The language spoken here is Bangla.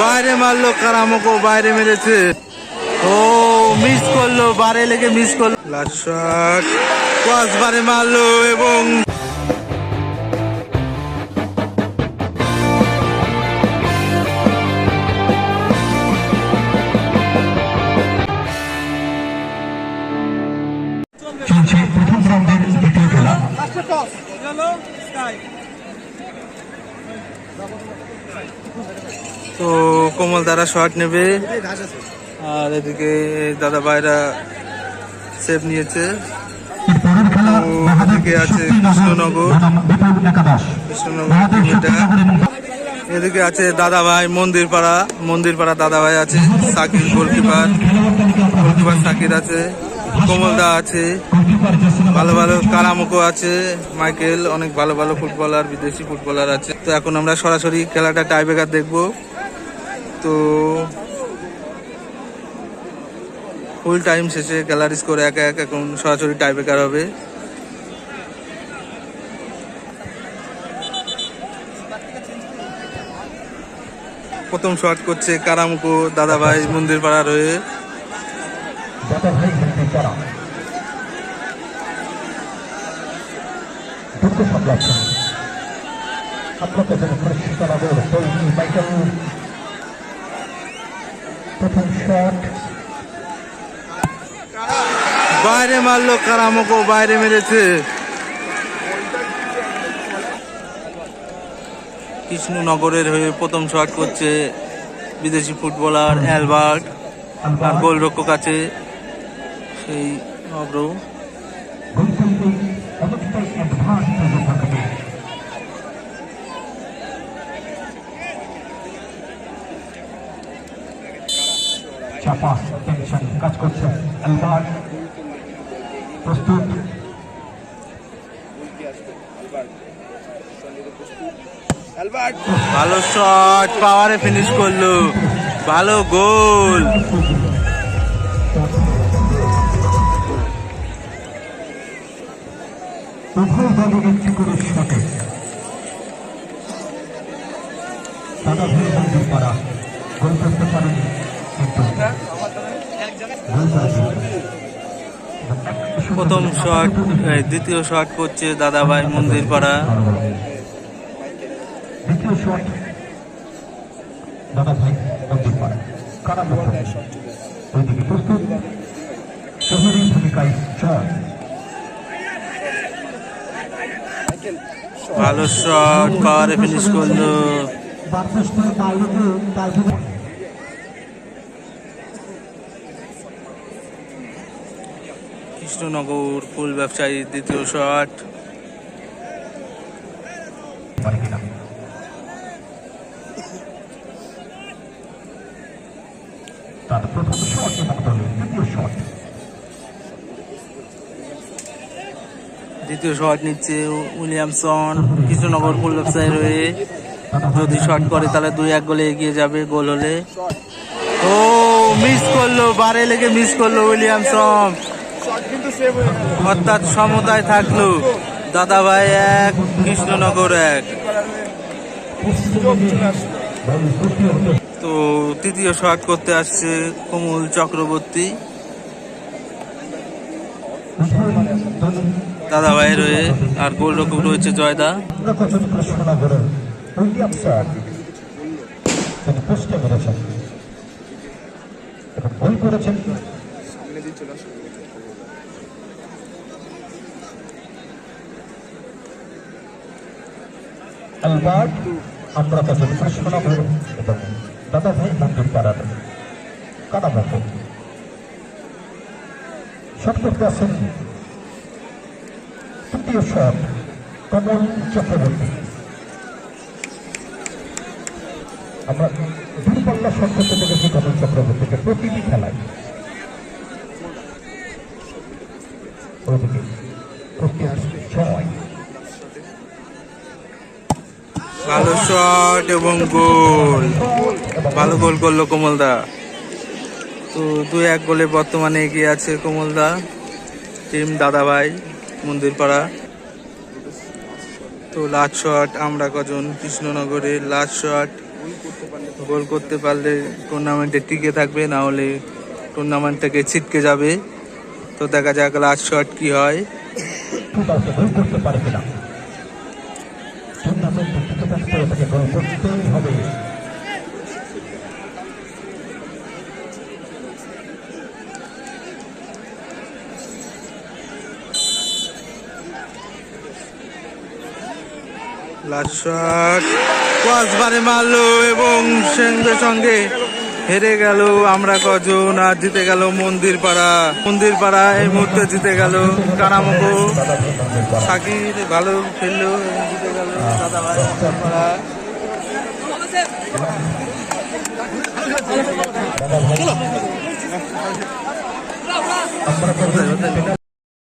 বাইরে মারলো কারামকো বাইরে মেরেছে। ও মিস করল বারে লেগে মিস করল। লাস্ট শট ক্রস বারে মারলো এবং চলছে প্রথম রাউন্ডের দ্বিতীয় খেলা। তো কোমল দ্বারা শট নেবে। আর এদিকে দাদা ভাইরা সেভ নিয়েছে। এদিকে আছে কৃষ্ণনগর। কৃষ্ণনগর এদিকে আছে দাদা ভাই মন্দির পাড়া মন্দির পাড়া দাদা ভাই আছে, সাকিব গোলকিপার। গোলকিপার সাকির আছে কোমলদা আছে, ভালো ভালো কারামুকো আছে, মাইকেল, অনেক ভালো ভালো ফুটবলার, বিদেশি ফুটবলার আছে। তো এখন আমরা সরাসরি খেলাটা টাইব্রেকার দেখব। তো ফুল টাইম শেষে খেলার স্কোর এক এক এখন সরাসরি টাইব্রেকার হবে প্রথম শট করছে কারামুকো দাদা ভাই মন্দির পাড়া রয়ে বাইরে মারলো কারামকো বাইরে মেরেছে। কৃষ্ণনগরের হয়ে প্রথম শট করছে বিদেশি ফুটবলার অ্যালবার্ট আর গোলরক্ষক আছে সেই অব্র গোল করতে অনেকটাই অ্যাডভান্স হয়ে থাকবে চাপা টেনশন কাজ করছে। আলবার প্রস্তুত। ভালো শট পাওয়ারে ফিনিশ করল। ভালো গোল উভয় দলের একটি করে শটে গোল করতে পারেন। প্রথম শট দ্বিতীয় শট করছে দাদাভাই মন্দির পাড়া দ্বিতীয় শট দাদা ভাই মন্দির পাড়া কারা ওইদিকে প্রস্তুত। শহরের ভূমিকায় জয় ভালো শট পাওয়ারে ফিনিশ করল। বাইরে তার কৃষ্ণনগর ফুল ব্যবসায়ী দ্বিতীয় শট। তার প্রথম শট এবং দলের দ্বিতীয় শট। দ্বিতীয় শট নিচ্ছে উইলিয়ামসন কৃষ্ণনগর ফুল ব্যবসায়ী রয়ে যদি শট করে তাহলে দুই এক গোলে এগিয়ে যাবে গোল হলে। ও মিস করল বারে লেগে মিস করল উইলিয়ামসন। অর্থাৎ সমতায় থাকল। দাদা ভাই এক, কৃষ্ণনগর এক। তো তৃতীয় শট করতে আসছে কমল চক্রবর্তী। দাদা ভাই রয়ে আর গোলরক্ষক রয়েছে জয়দা। আমরা কজন কৃষ্ণনগরের উইলিয়াম স্যার তিনি পোস্টে মেরেছেন এবং গোল করেছেন আলবার্ট আমরা কজন কৃষ্ণনগর এবং দাদা ভাই মন্দির পাড়ার কানামত শট করতে আসেন তৃতীয় শট, কমল চক্রবর্তী। আমরা দূরপাল্লা শট করতে দেখেছি কমল চক্রবর্তীকে প্রতিটি খেলায়। ওদিকে প্রস্তুত ভালো শট এবং গোল। ভালো গোল করল কমলদা। তো দুই এক গোলে বর্তমানে এগিয়ে আছে কমলদা। টিম দাদা ভাই মন্দির পাড়া তো লাস্ট শট, আমরা কজন? কৃষ্ণনগরের লাস্ট শট। গোল করতে পারলে টুর্নামেন্টে টিকে থাকবে, না হলে টুর্নামেন্ট থেকে ছিটকে যাবে। তো দেখা যাক লাস্ট শট কি হয়। থাকতে হলে তাকে হবে লাস্ট পাঁচবারে মারলো এবং সঙ্গে সঙ্গে হেরে গেল আমরা কজন আর জিতে গেল মন্দির পাড়া। মন্দির পাড়া এই মুহূর্তে জিতে গেল কানামুখো সাকির ভালো খেললো জিতে গেল দাদা ভাই পাড়া। আমরা